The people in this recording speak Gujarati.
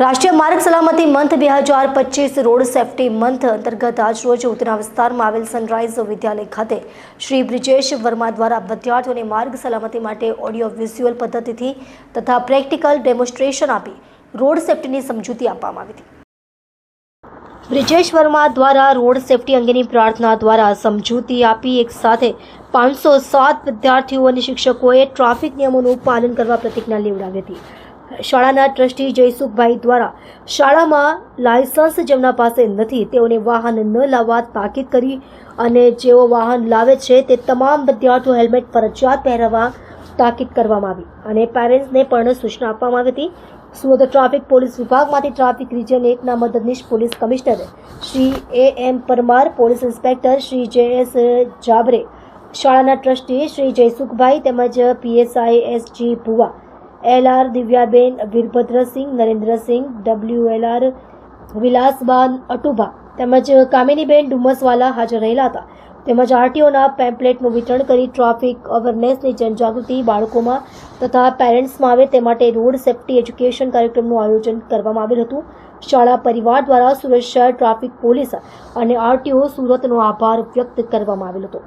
રાષ્ટ્રીય માર્ગ સલામતી મંથ બે હજાર પચીસ રોડ સેફટી મંથ અંતર્ગત આજરોજ ઉતના વિસ્તારમાં આવેલ સનરાઇઝ વિદ્યાલય ખાતે શ્રી બ્રિજેશ વર્મા દ્વારા વિદ્યાર્થીઓને માર્ગ સલામતી માટે ઓડિયો વિઝ્યુઅલ પદ્ધતિથી તથા પ્રેક્ટિકલ ડેમોન્સ્ટ્રેશન આપી રોડ સેફટીની સમજૂતી આપવામાં આવી હતી. બ્રિજેશ વર્મા દ્વારા રોડ સેફટી અંગેની પ્રાર્થના દ્વારા સમજૂતી આપી એક સાથે પાંચસો સાત વિદ્યાર્થીઓ અને શિક્ષકોએ ટ્રાફિક નિયમોનું પાલન કરવા પ્રતિજ્ઞા લેવડાવી હતી. શાળાના ટ્રસ્ટી જયસુખભાઈ દ્વારા શાળામાં લાયસન્સ જેમના પાસે નથી, તેઓને વાહન ન લાવવા તાકીદ કરી અને જેઓ વાહન લાવે છે, તે તમામ વિદ્યાર્થીઓ હેલ્મેટ ફરજિયાત પહેરવા તાકીદ કરવામાં આવી અને પેરેન્ટ્સને પણ સૂચના આપવામાં આવી હતી. સુરત ટ્રાફિક પોલીસ વિભાગમાંથી ટ્રાફિક રિજન એકના મદદનીશ police commissioner Shri A M Parmar, police inspector Shri J S Jabre, શાળાના ટ્રસ્ટી શ્રી જયસુખભાઈ તેમજ PSI S G Bhuva L R Divyaben Virbhadrasinh Narendrasinh R Vilasben Atubha તેમજ કામિનીબેન ડુમસવાલા હાજર રહેલા હતા. તેમજ આરટીઓના પેમ્પલેટનું વિતરણ કરી ટ્રાફિક અવેરનેસની જનજાગૃતિ બાળકોમાં તથા પેરેન્ટ્સમાં આવે તે માટે રોડ સેફટી એજ્યુકેશન કાર્યક્રમનું આયોજન કરવામાં આવેલ હતું. શાળા પરિવાર દ્વારા સુરત શહેર ટ્રાફિક પોલીસ અને આરટીઓ સુરતનો આભાર વ્યક્ત કરવામાં આવેલ હતો.